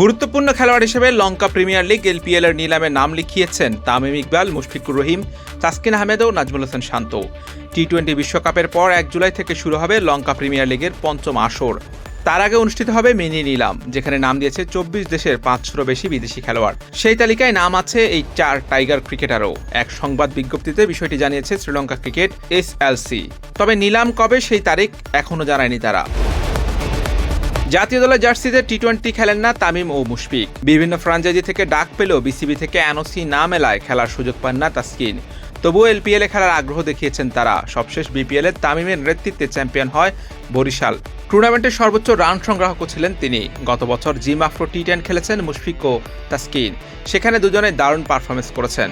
গুরুত্বপূর্ণ খেলোয়াড় হিসেবে লঙ্কা প্রিমিয়ার লিগ এলপিএল এর নিলামে নাম লিখিয়েছেন তামিম ইকবাল, মুশফিকুর রহিম, তাসকিন আহমেদ ও নাজমুল হোসেন শান্ত। টি টোয়েন্টি বিশ্বকাপের পর এক জুলাই থেকে শুরু হবে লঙ্কা প্রিমিয়ার লিগের পঞ্চম আসর। তার আগে অনুষ্ঠিত হবে মিনি নিলাম, যেখানে নাম দিয়েছে চব্বিশ দেশের পাঁচশোরও বেশি বিদেশি খেলোয়াড়। সেই তালিকায় নাম আছে এই চার টাইগার ক্রিকেটারও। এক সংবাদ বিজ্ঞপ্তিতে বিষয়টি জানিয়েছে শ্রীলঙ্কা ক্রিকেট এসএলসি তবে নিলাম কবে সেই তারিখ এখনও জানায়নি তারা। জাতীয় দলের জার্সিতে টি টোয়েন্টি খেলেন না তামিম ও মুশফিক। বিভিন্ন ফ্রাঞ্চাইজি থেকে ডাক পেলেও বিসিবি থেকে এনওসি না মেলায় খেলার সুযোগ পান না তাসকিন। তবুও এলপিএলে খেলার আগ্রহ দেখিয়েছেন তারা। সবশেষ বিপিএলে তামিমের নেতৃত্বে চ্যাম্পিয়ন হয় বরিশাল। টুর্নামেন্টের সর্বোচ্চ রান সংগ্রাহকও ছিলেন তিনি। গত বছর জিম আফ্রো টি টেন খেলেছেন মুশফিক ও তাসকিন। সেখানে দুজনে দারুণ পারফরমেন্স করেছেন।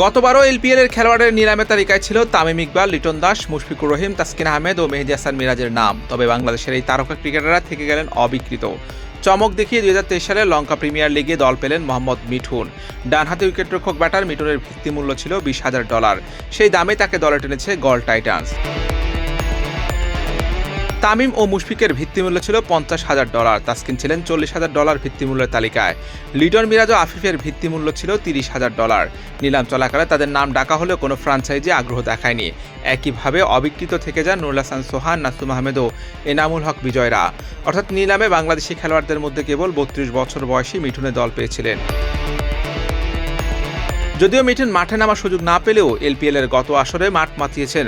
গতবারও এলপিএল এর খেলোয়াড়ের নিলামে তালিকায় ছিল তামিম ইকবাল, লিটন দাস, মুশফিকুর রহিম, তাসকিন আহমেদ ও মেহেদি হাসান মিরাজের নাম। তবে বাংলাদেশের এই তারকা ক্রিকেটাররা থেকে গেলেন অবিকৃত। চমক দেখিয়ে দুই হাজার তেইশ সালে লঙ্কা প্রিমিয়ার লিগে দল পেলেন মোহাম্মদ মিঠুন। ডানহাতি উইকেটরক্ষক ব্যাটার মিঠুনের ভিত্তিমূল্য ছিল বিশ হাজার ডলার। সেই দামে তাকে দলে টেনেছে গল টাইটান্স। তামিম ও মুশফিকের ভিত্তিমূল্য ছিল পঞ্চাশ হাজার ডলার। তাসকিন ছিলেন চল্লিশ হাজার ডলার ভিত্তিমূল্যের তালিকায়। লিটন মিরাজ ও আফিফের ভিত্তিমূল্য ছিল তিরিশ হাজার ডলার। নিলাম চলাকালে তাদের নাম ডাকা হলেও কোনো ফ্রাঞ্চাইজি আগ্রহ দেখায়নি। একইভাবে অবিকৃত থেকে যান নুরুল হাসান সোহান, নাসুম আহমেদ ও এনামুল হক বিজয়রা। অর্থাৎ নিলামে বাংলাদেশি খেলোয়াড়দের মধ্যে কেবল বত্রিশ বছর বয়সী মিঠুনে দল পেয়েছিলেন। যদিও মিঠুন মাঠে নামার সুযোগ না পেলেও এলপিএল এর গত আসরে মাঠ মাতিয়েছেন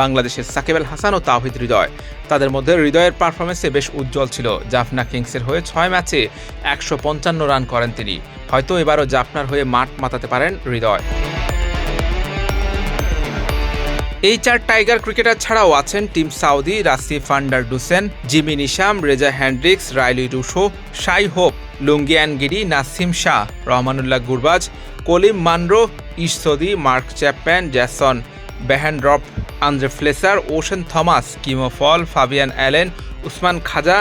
বাংলাদেশের সাকিব আল হাসান ও তাওহিদ হৃদয়। তাদের মধ্যে হৃদয়ের পারফরমেন্সে বেশ উজ্জ্বল ছিল। জাফনা কিংসের হয়ে ছয় ম্যাচে একশো পঞ্চান্ন রান করেন তিনি। হয়তো এবারও জাফনার হয়ে মাঠ মাতাতে পারেন হৃদয়। এই চার টাইগার ক্রিকেটার ছাড়াও আছেন Tim Southee, Rassie van der Dussen, Jimmy Neesham, Reeza Hendricks, Rilee Rossouw, Shai Hope Lungi গিরি Naseem Shah, Rahmanullah Gurbaz, Colin Munro Ish Sodhi Mark Chapman, Jason Behrendorff Andre Fletcher, Oshane Thomas, Keemo Paul, Fabian Allen, Usman Khawaja,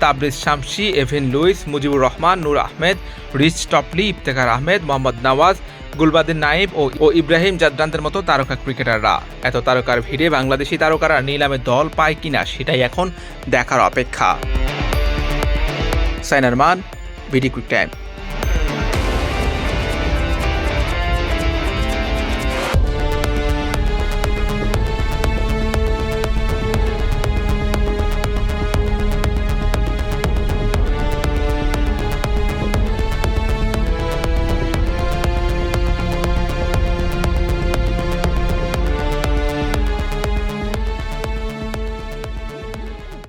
Tabraiz Shamsi, Evin Lewis, Mujibur Rahman, Noor Ahmad, Reece Topley, Iftikhar Ahmed, Mohammad Nawaz Gulbadin Naib ও ইব্রাহিম জাদ্রান্তের মতো তারকা ক্রিকেটাররা। এত তারকার ভিড়ে বাংলাদেশি তারকারা নিলামে দল পায় কিনা সেটাই এখন দেখার অপেক্ষা। সাইনার মান ভিডি কুইক টাইম।